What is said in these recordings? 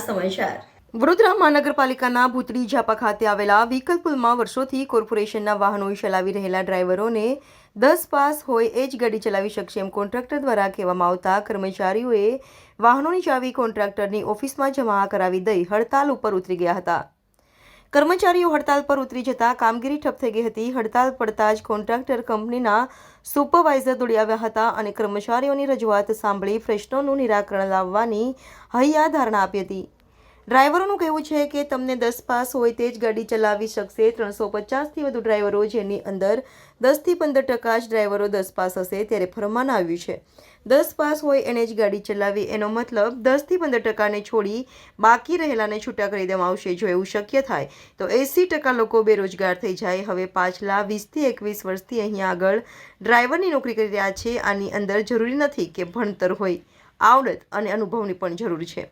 સમાચાર. વડોદરા મહાનગરપાલિકાના ભૂતળી ઝાપા ખાતે આવેલા વ્હીકલ પુલમાં વર્ષોથી કોર્પોરેશનના વાહનો ચલાવી રહેલા ડ્રાઈવરોને દસ પાસ હોય એ જ ગાડી ચલાવી શકશે એમ કોન્ટ્રાક્ટર દ્વારા કહેવામાં આવતા કર્મચારીઓએ વાહનોની ચાવી કોન્ટ્રાક્ટરની ઓફિસમાં જમા કરાવી દઈ હડતાલ ઉપર ઉતરી ગયા હતા. કર્મચારીઓ હડતાલ પર ઉતરી જતા કામગીરી ઠપ થઈ ગઈ હતી. હડતાલ પડતા જ કોન્ટ્રાક્ટર કંપનીના સુપરવાઇઝર દોડી આવ્યા હતા અને કર્મચારીઓની રજૂઆત સાંભળી પ્રશ્નોનું નિરાકરણ લાવવાની હૈયા ધારણા આપી હતી. ડ્રાઈવરોનું કહેવું છે કે તમને દસ પાસ હોય તે જ ગાડી ચલાવી શકશે. ત્રણસો પચાસથી વધુ ડ્રાઈવરો જેની અંદર દસથી પંદર ટકા જ ડ્રાઈવરો દસ પાસ હશે ત્યારે ફરમાન આવ્યું છે. દસ પાસ હોય એને જ ગાડી ચલાવી, એનો મતલબ દસથી પંદર ટકાને છોડી બાકી રહેલાને છૂટા કરી દેવામાં આવશે, જો એવું શક્ય થાય. તો એંસી ટકા લોકો બેરોજગાર થઈ જાય. હવે પાછલા વીસથી એકવીસ વર્ષથી અહીંયા આગળ ડ્રાઈવરની નોકરી કરી રહ્યા છે. આની અંદર જરૂરી નથી કે ભણતર હોય. આવડત અને અનુભવની પણ જરૂર છે.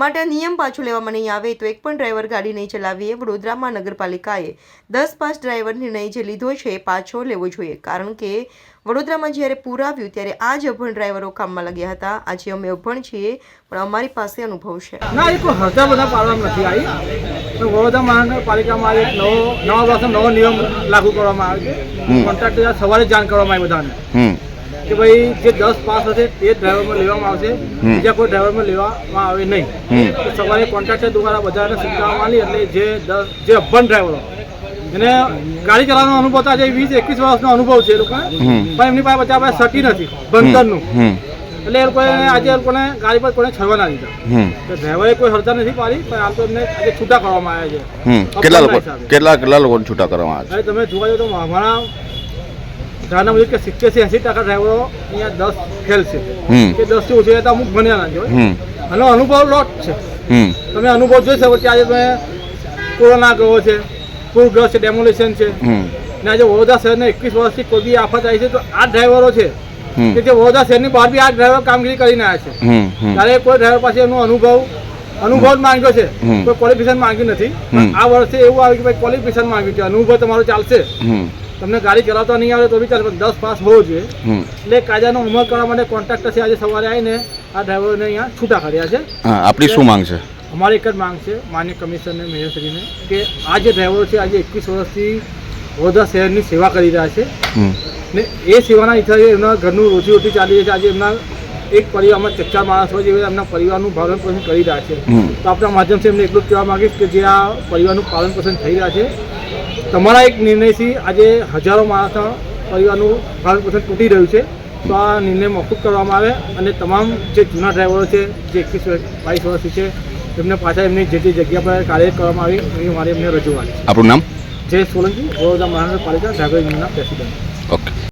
માટે આ નિયમ પાછો લેવામાં નહીં આવે તો એક પણ ડ્રાઈવર ગાડી નહીં ચલાવીએ. વડોદરા મહાનગરપાલિકાએ દસ પાસ ડ્રાઈવર નિર્ણય જે લીધો છે એ પાછો લેવો જોઈએ. કારણ કે વડોદરામાં જ્યારે પૂર આવ્યું ત્યારે આ જ અભણ ડ્રાઈવરો કામમાં લાગ્યા હતા. આજે અમે અભણ છીએ પણ અમારી પાસે અનુભવ છે. ના એ કોઈ હરતા બધા પાડવામાં નથી આવી. તો વડોદરા મહાનગરપાલિકામાં એક નવો નવા વર્ષનો નવો નિયમ લાગુ કરવામાં આવે છે. કોન્ટ્રાક્ટર સવારે જાણ કરવામાં આવી બધાને. કે ભાઈ જે દસ પાસ હશે તે જ ડ્રાઈવરમાં લેવામાં આવશે. બીજા કોઈ ડ્રાઈવરમાં લેવામાં આવે નહીં. તો સવારે કોન્ટ્રાક્ટર દ્વારા બધાને સૂચનામાં આવી એટલે જે દસ જે અભણ ડ્રાઈવરો. એને ગાડી ચલાવવાનો અનુભવ આજે વીસ એકવીસ વર્ષનો અનુભવ છે એ લોકોને. પણ એમની પાસે બધા પાસે સટી નથી બંધનનું. એટલે એ લોકોએ આજે એ લોકોને ગાડી પર કોને છરવા ના દીધા તો ડ્રાઈવરે કોઈ હરતા નથી પાડી પણ આમ તો એમને આજે છૂટા કરવામાં આવ્યા છે. કેટલા લોકો કેટલા કેટલા લોકોને છૂટા કરવામાં આવે છે? તમે જોવા જાઓ તો અમારા ધારણા મુજબ કે સિત્તેરથી એસી ટકા ડ્રાઈવરો અહીંયા દસ ફેલ છે. કે દસથી ઓછી અમુક ભણ્યા ના હોય આનો અનુભવ લોટ છે. તમે અનુભવ જોઈ શકો કે આજે તમે કોરોના ગયો છે પૂરગ્રસ્ત છે ડેમોલેશન છે. ને આજે વડોદરા શહેરને એકવીસ વર્ષથી કોઈ બી આફત આવી છે તો આ ડ્રાઈવરો છે. કે જે વડોદરા શહેરની બહાર બી આ ડ્રાઈવર કામગીરી કરીને આવ્યા છે. ત્યારે કોઈ ડ્રાઈવર પાસે એનો અનુભવ અનુભવ માંગ્યો છે. કોઈ ક્વોલિફિકેશન માંગ્યું નથી. આ વર્ષે એવું આવ્યું કે ભાઈ ક્વોલિફિકેશન માંગ્યું છે. અનુભવ તમારો ચાલશે. તમને ગાડી ચલાવતા નહીં આવે તો બી ચાલે પણ દસ પાસ હોવો જોઈએ. એટલે કાયદાનો અમલ કરવા માટે કોન્ટ્રાક્ટર છે આજે સવારે આવીને આ ડ્રાઈવરને અહીંયા છૂટા કર્યા છે. આપણી શું માંગ છે? અમારી એક જ માંગ છે માન્ય કમિશનરને મેયરશ્રીને કે આ જે ડ્રાઈવરો છે આજે એકવીસ વર્ષથી વડોદરા શહેરની સેવા કરી રહ્યા છે. ને એ સેવાના હિસાબે એમના ઘરનું રોજી રોટી ચાલી રહી છે. આજે એમના એક પરિવારમાં ચાર માણસ હોય જે એમના પરિવારનું પાલન પોષણ કરી રહ્યા છે. તો આપણા માધ્યમથી એમને એટલું જ કહેવા માંગીશ કે જે આ પરિવારનું પાલન પોષણ થઈ રહ્યા છે તમારા એક નિર્ણયથી આજે હજારો માણસના પરિવારનું ભારત પોષણ તૂટી રહ્યું છે. તો આ નિર્ણય મોકૂફ કરવામાં આવે અને તમામ જે જૂના ડ્રાઈવરો છે જે એકવીસ બાવીસ વર્ષથી છે એમને પાછા એમની જે જગ્યા પર કાર્ય કરવામાં આવી એ મારી એમને રજૂઆત આપણું નામ? જય સોલંકી વડોદરા મહાનગરપાલિકા ડ્રાઈવર યુનિયનના પ્રેસિડેન્ટ. ઓકે.